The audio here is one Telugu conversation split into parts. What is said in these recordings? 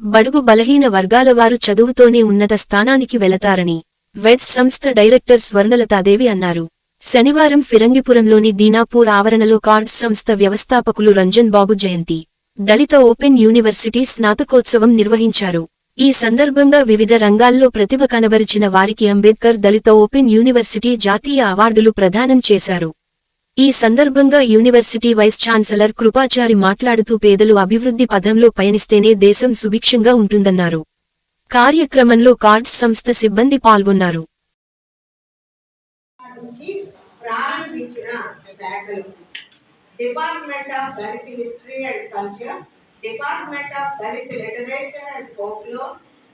బడుగు బలహీన వర్గాల వారు చదువుతోనే ఉన్నత స్థానానికి వెళతారని వెడ్స్ సంస్థ డైరెక్టర్ స్వర్ణలతాదేవి అన్నారు. శనివారం ఫిరంగిపురంలోని దీనాపూర్ ఆవరణలో కార్డ్స్ సంస్థ వ్యవస్థాపకులు రంజన్ బాబు జయంతి. దళిత ఓపెన్ యూనివర్సిటీ స్నాతకోత్సవం నిర్వహించారు. ఈ సందర్భంగా వివిధ రంగాల్లో ప్రతిభ కనబరిచిన వారికి అంబేద్కర్ దళిత ఓపెన్ యూనివర్సిటీ జాతీయ అవార్డులు ప్రదానం చేశారు. ఈ సందర్భంగా యూనివర్సిటీ వైస్ ఛాన్సలర్ కృపాచారి మాట్లాడుతూ పేదలు అభివృద్ధి పదంలో పయనిస్తేనే దేశం సుభిక్షంగా ఉంటుందన్నారు. కార్యక్రమంలో కార్డ్స్ సంస్థ సిబ్బంది పాల్గొన్నారు. Department of Dalit history and culture department of Dalit literature and folklore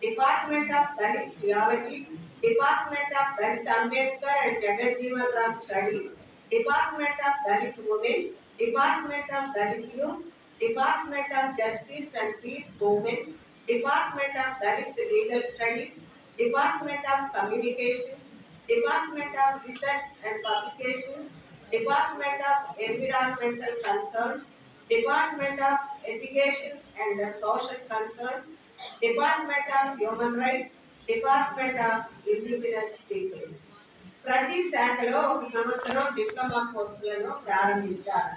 department of Dalit theology department of Dalit Ambedkar and Jagjivan Ram studies Department of Dalit Women, Department of Dalit Youth, Department of Justice and Peace Women, Department of Dalit Legal Studies, Department of Communications, Department of Research and Publications, Department of Environmental Concerns, Department of Education and Social Concerns, Department of Human Rights, Department of Indigenous People. ప్రతి శాఖలో ఒక సంవత్సరం డిప్లొమా కోర్సులను ప్రారంభించారు.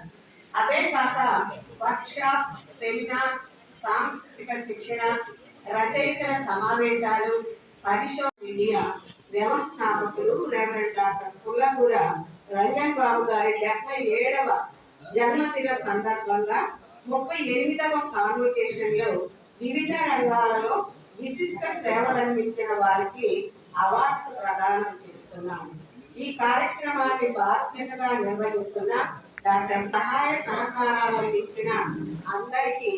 అవే కాక వర్క్షాప్ సెమినార్ సాంస్కృతిక శిక్షణ రచయితల సమావేశాలు పరిశోధన వ్యవస్థాపకులు రెవరెండ్ డాక్టర్ పుల్లకూర రంజన్ బాబు గారి డెబ్బై ఏడవ జన్మదిన సందర్భంగా ముప్పై ఎనిమిదవ కాన్వకేషన్లో వివిధ రంగాలలో విశిష్ట సేవలందించిన వారికి అవార్డ్స్ ప్రదానం చేస్తున్నాం. ఈ కార్యక్రమాన్ని బాధ్యతగా నిర్వహిస్తున్న డాక్టర్ సహాయ సహకారాలు ఇచ్చిన అందరికీ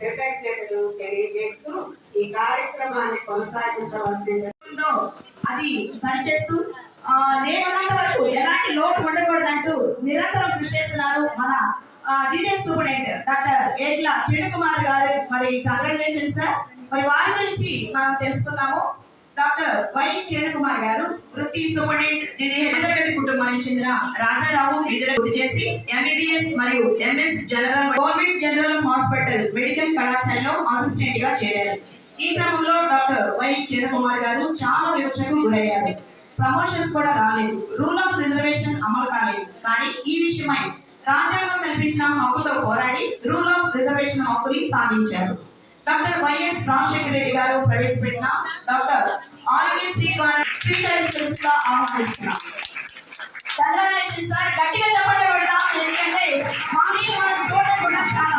కృతజ్ఞతలు తెలియజేస్తూ ఈ కార్యక్రమాన్ని కొనసాగించవలసిందో అది సరిచేస్తూ నేనున్నంత వరకు ఎలాంటి లోటు ఉండకూడదంటూ నిరంతరం కృషి చేస్తున్నారు మన G J superintendent doctor Etla Kiran Kumar garu. మరి కంగ్రాచులేషన్ సార్ మరి వారి గురించి మనం తెలుసుకుందాము. డాక్టర్ వై కిరణ్ కుమార్ గారు వృత్తి సూపరింటెండెంట్ కుటుంబానికి చెందిన రాజారావు గుర్తు చేసి ఎంబీబీఎస్ మరియు MS general government general hospital medical కళాశాలలో అసిస్టెంట్గా చేరారు. ఈ క్రమంలో డాక్టర్ వై కిరణ్ కుమార్ గారు చాలా వివక్షకు గురయ్యారు. ప్రమోషన్స్ కూడా రాలేదు. రూల్ ఆఫ్ రిజర్వేషన్ అమలు కాలేదు. కానీ ఈ విషయమై రాజ్యాంగం కల్పించిన హక్కుతో పోరాడి రూల్ ఆఫ్ రిజర్వేషన్ హక్కుని సాధించారు. డాక్టర్ వైఎస్ రాజశేఖర రెడ్డి గారు ప్రవేశపెట్టిన డాక్టర్ ఆరోగ్యశ్రీ ద్వారా స్వీకరించగా ఆహ్వానిస్తున్నాం. గట్టిగా చెప్పండి పెడతాం ఎందుకంటే మా మీద మనం చూడకుండా చాలా